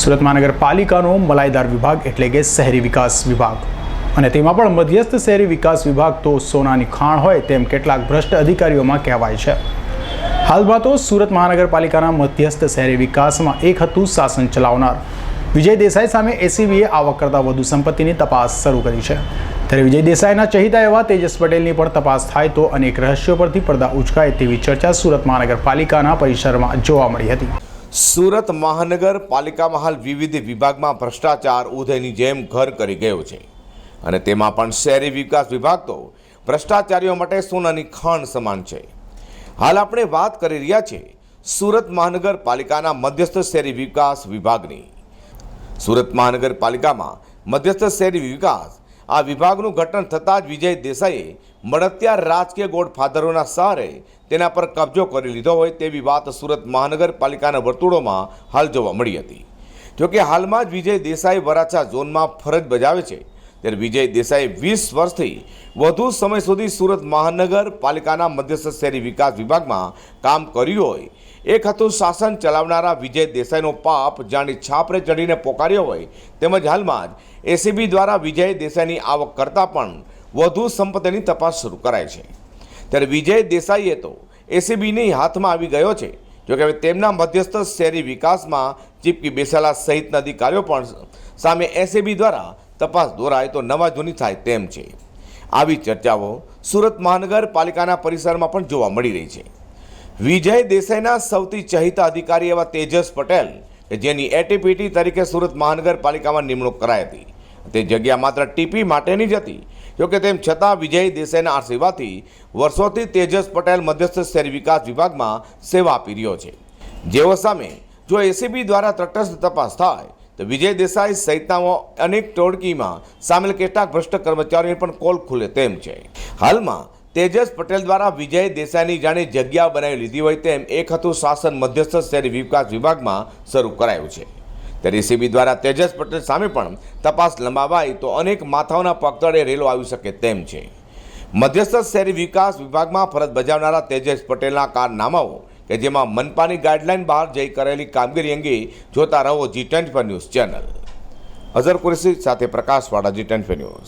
સુરત મહાનગરપાલિકાનો મલાઈદાર વિભાગ એટલે કે શહેરી વિકાસ વિભાગ. અને તેમાં પણ મધ્યસ્થ શહેરી વિકાસ વિભાગ તો સોનાની ખાણ હોય તેમ કેટલાક ભ્રષ્ટ અધિકારીઓમાં કહેવાય છે. હાલમાં તો સુરત મહાનગરપાલિકાના મધ્યસ્થ શહેરી વિકાસમાં એક હતું શાસન ચલાવનાર. વિજય દેસાઈ સામે એસીબીએ આવક કરતાં વધુ સંપત્તિની તપાસ શરૂ કરી છે. ત્યારે વિજય દેસાઈના ચહિતા એવા તેજસ પટેલની પણ તપાસ થાય તો અનેક રહસ્યો પરથી પડદા ઉચકાય તેવી ચર્ચા સુરત મહાનગરપાલિકાના પરિસરમાં જોવા મળી હતી. સુરત મહાનગરપાલિકામાં હાલ વિવિધ વિભાગમાં ભ્રષ્ટાચાર ઉદયની જેમ ઘર કરી ગયો છે. અને તેમાં પણ શહેરી વિકાસ વિભાગ તો ભ્રષ્ટાચારીઓ માટે સોનાની ખાણ સમાન છે. હાલ આપણે વાત કરી રહ્યા છીએ સુરત મહાનગરપાલિકાના મધ્યસ્થ શહેરી વિકાસ વિભાગની. સુરત મહાનગરપાલિકામાં મધ્યસ્થ શહેરી વિકાસ આ વિભાગનું ગઠન થતાં જ વિજય દેસાઈએ મળતિયા રાજકીય ગોડફાધરોના સહારે તેના પર કબજો કરી લીધો હોય તેવી વાત સુરત મહાનગરપાલિકાના વર્તુળોમાં હાલ જોવા મળી હતી. જોકે હાલમાં જ વિજય દેસાઈ વરાછા ઝોનમાં ફરજ બજાવે છે. ત્યારે વિજય દેસાઈ વીસ વર્ષથી વધુ સમય સુધી સુરત મહાનગરપાલિકાના મધ્યસ્થ શહેરી વિકાસ વિભાગમાં કામ કર્યું હોય, એક હતું શાસન ચલાવનારા વિજય દેસાઈનો પાપ જાણી છાપરે ચડીને પોકાર્યો હોય, તેમજ હાલમાં જ એસીબી દ્વારા વિજય દેસાઈની આવક કરતાં પણ વધુ સંપત્તિની તપાસ શરૂ કરાઈ છે. ત્યારે વિજય દેસાઈએ તો એસીબીની હાથમાં આવી ગયો છે, જોકે હવે તેમના મધ્યસ્થ શહેરી વિકાસમાં ચીપકી બેસેલા સહિતના અધિકારીઓ પણ સામે એસીબી દ્વારા તપાસ દોરાય તો નવા જૂની થાય તેમ છે. આવી ચર્ચાઓ સુરત મહાનગરપાલિકાના પરિસરમાં પણ જોવા મળી રહી છે. વિજય દેસાઈના સૌથી ચહિતા અધિકારી એવા તેજસ પટેલ કે જેની એટીપીટી તરીકે સુરત મહાનગરપાલિકામાં નિમણૂક કરાઈ હતી. તે જગ્યા માત્ર ટીપી માટેની જ હતી, જોકે તેમ છતાં વિજય દેસાઈના આશીર્વાદથી વર્ષોથી તેજસ પટેલ મધ્યસ્થ શહેરી વિકાસ વિભાગમાં સેવા આપી રહ્યો છે. જેઓ સામે જો એસીબી દ્વારા તટસ્થ તપાસ થાય તો વિજય દેસાઈ સહિતના અનેક ટોળકીમાં સામેલ કેટલાક ભ્રષ્ટ કર્મચારીઓને પણ કોલ ખુલે તેમ છે. હાલમાં તેજસ પટેલ દ્વારા વિજય દેસાઈની જાણે જગ્યા બનાવી લીધી હોય તેમ એક હતું શાસન મધ્યસ્થ શહેરી વિકાસ વિભાગમાં શરૂ કરાયું છે. ત્યારે સીબી દ્વારા તેજસ પટેલ સામે પણ તપાસ લંબાવાય તો અનેક માથાઓના પગતળે રેલો આવી શકે તેમ છે. મધ્યસ્થ શહેરી વિકાસ વિભાગમાં ફરજ બજાવનારા તેજસ પટેલના કારનામાઓ કે જેમાં મનપાની ગાઈડલાઇન બહાર જઈ કરેલી કામગીરી અંગે જોતા રહો G ten news channel. Azhar Qureshi સાથે પ્રકાશવાળા જી ટ્વેન્ટી ન્યૂઝ.